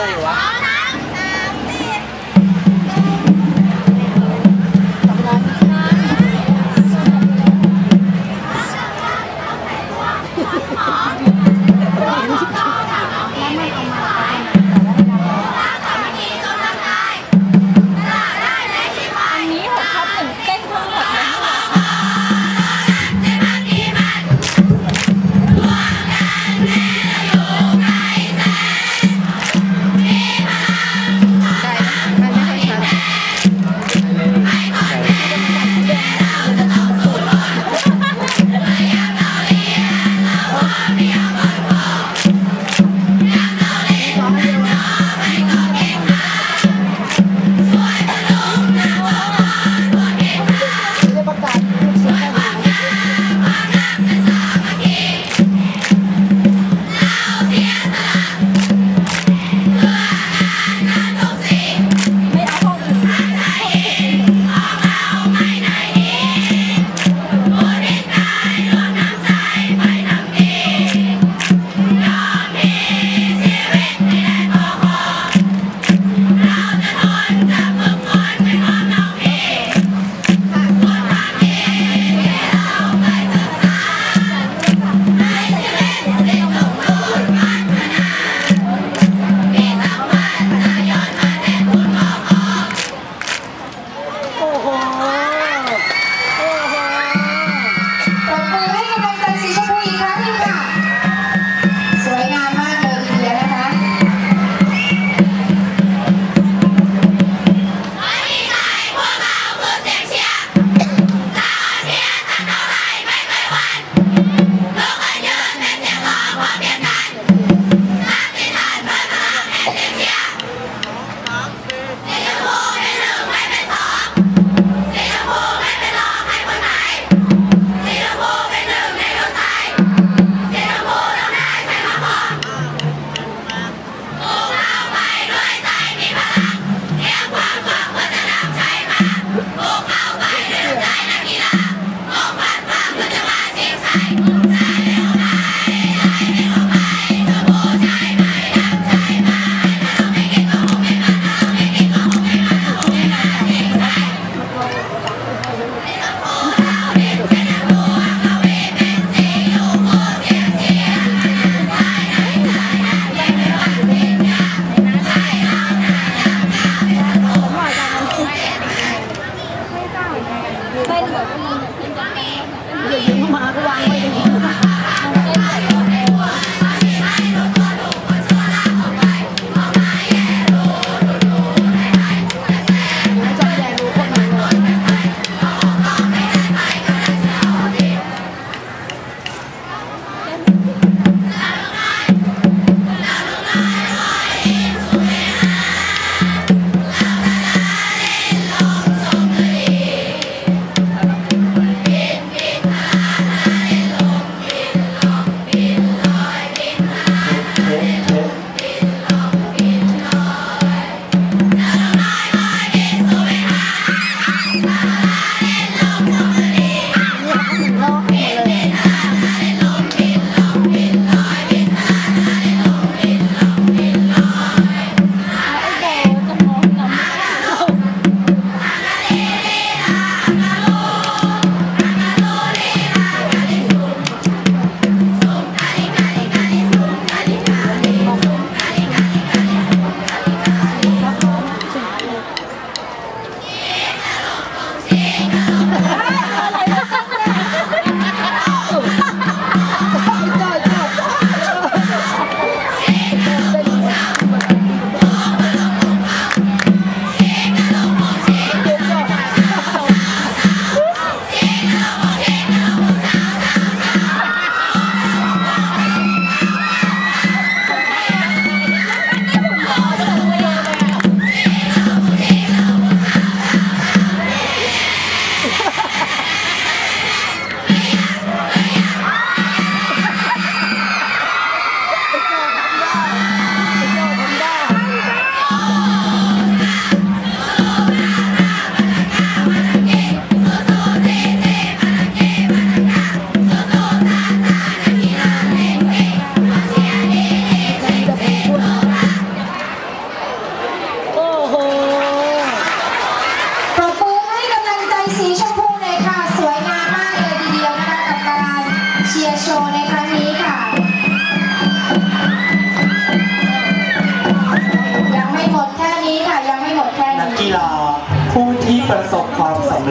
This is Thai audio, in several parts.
อะไ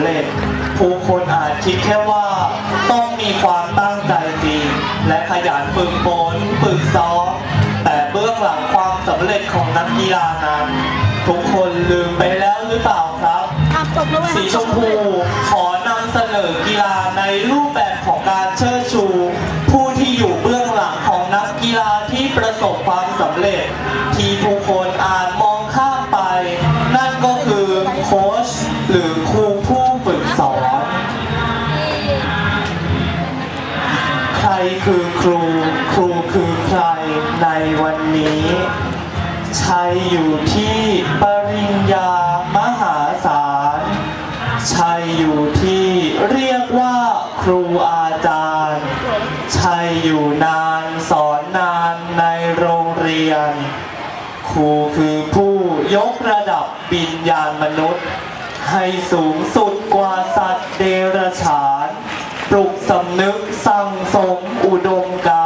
เร็จผู้คนอาจคิดแค่ว่าต้องมีความตั้งใจจริงและขยันฝึกฝนฝึกซ้อมแต่เบื้องหลังความสำเร็จของนักกีฬานั้น ทุกคนลืมไปแล้วหรือเปล่าครับอะตกแล้วเว้ยสีชมพูขอนำเสนอกีฬาในรูปแบบของการเชิดชู ผู้ที่อยู่เบื้องหลังของนักกีฬาที่ประสบความสำเร็จ ที่ผู้คนอาจ ในวันนี้ใช้อยู่ที่ปริญญามหาศาลใช่อยู่ที่เรียกว่าครูอาจารย์ใช่อยู่นานสอนนานในโรงเรียน ครูคือผู้ยกระดับวิญญาณมนุษย์ ให้สูงสุดกว่าสัตว์เดรัจฉาน ปลุกสำนึกสั่งสมอุดมการ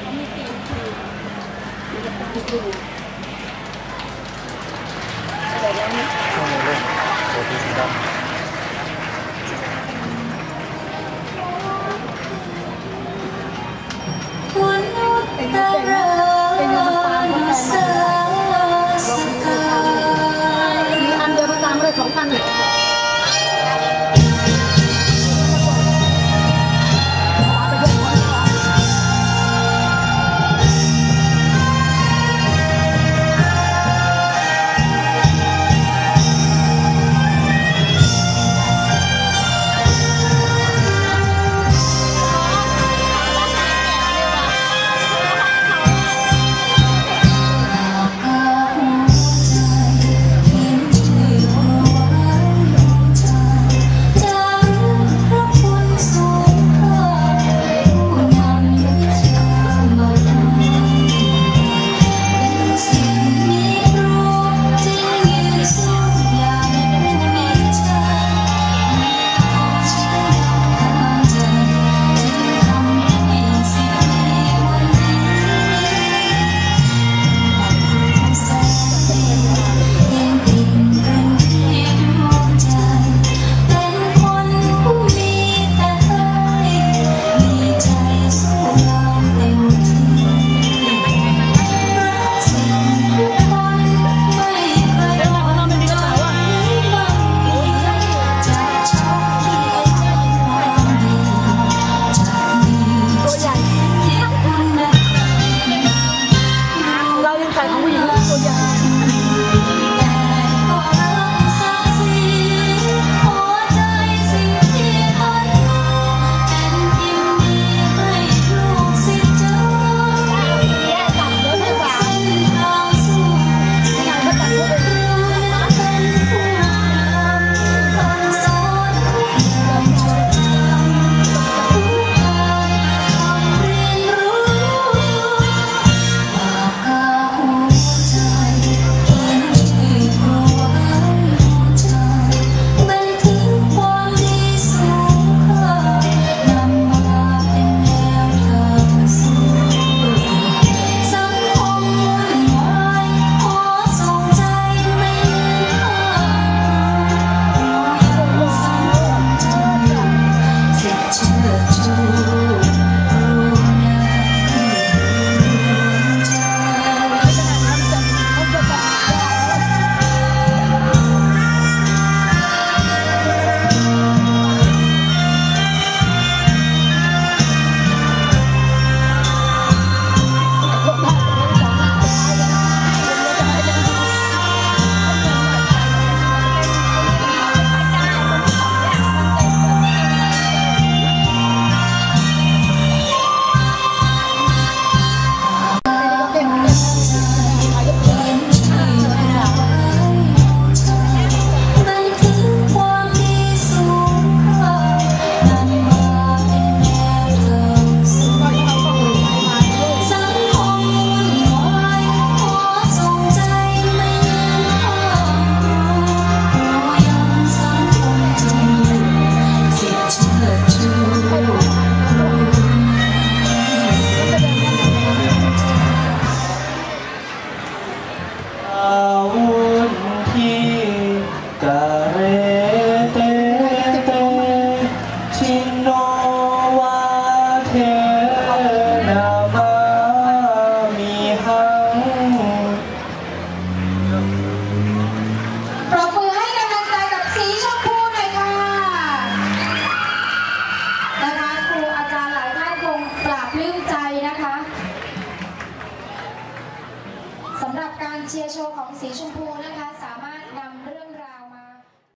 สีช